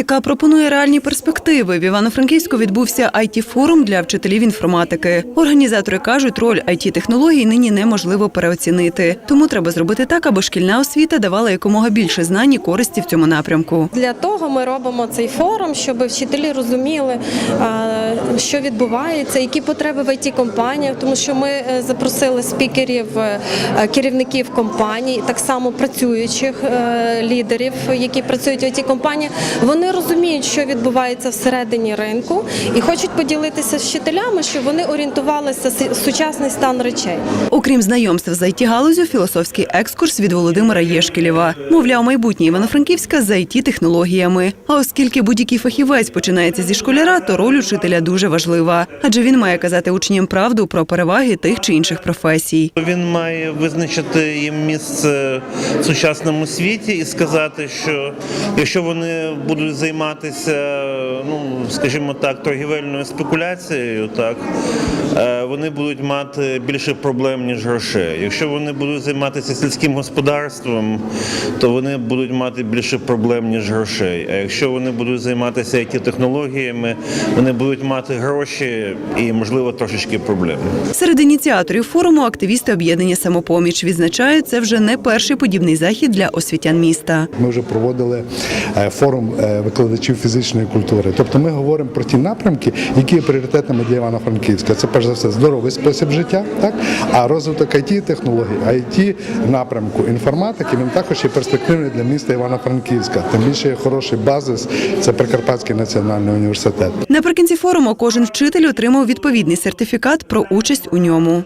яка пропонує реальні перспективи. В Івано-Франківську відбувся it форум для вчителів інформатики. Організатори кажуть, роль it технологій нині неможливо переоцінити. Тому треба зробити так, аби шкільна освіта давала якомога більше знань і користі в цьому напрямку. Для того ми робимо цей форум, щоб вчителі розуміли, що відбувається, які потреби в it компаніях тому що ми е, запросили спікерів, е, керівників компаній, так само працюючих е, лідерів, які працюють в it компаніях Вони розуміють, що відбувається всередині ринку, і хочуть поділитися з вчителями, щоб вони орієнтувалися в сучасний стан речей. Окрім знайомств з it галузю філософський екскурс від Володимира Єшкілєва. Мовляв, майбутнє Івано-Франківська за it технологіями. А оскільки будь-який фахівець починається зі школяра, то роль учителя дуже важлива, адже він має казати учням правду про переваги тих чи інших професій. Він має визначити їм місце в сучасному світі і сказати, що якщо вони будуть займатися, ну скажімо так, торгівельною спекуляцією, так е, вони будуть мати більше проблем ніж грошей. Якщо вони будуть займатися сільським господарством, то вони будуть мати більше проблем ніж грошей. А якщо вони будуть займатися it технологіями, вони будуть мати гроші і можливо трошечки проблем. Серед ініціаторів форуму активісти об'єднання самопоміч відзначають, це вже не перший подібний захід для освітян міста. Ми вже проводили е, форум е, викладачів фізичної культури. Тобто ми говоримо про ті напрямки, які є пріоритетними для Івано-Франківська. Це перш за все здоровий спосіб життя, так а розвиток it технологій, it напрямку інформатики він також є перспективний для міста Івано-Франківська. Тим більше є хороший базис. Це Прикарпатський національний університет. Наприкінці форуму кожен вчитель отримав відповідний сертифікат про участь у ньому.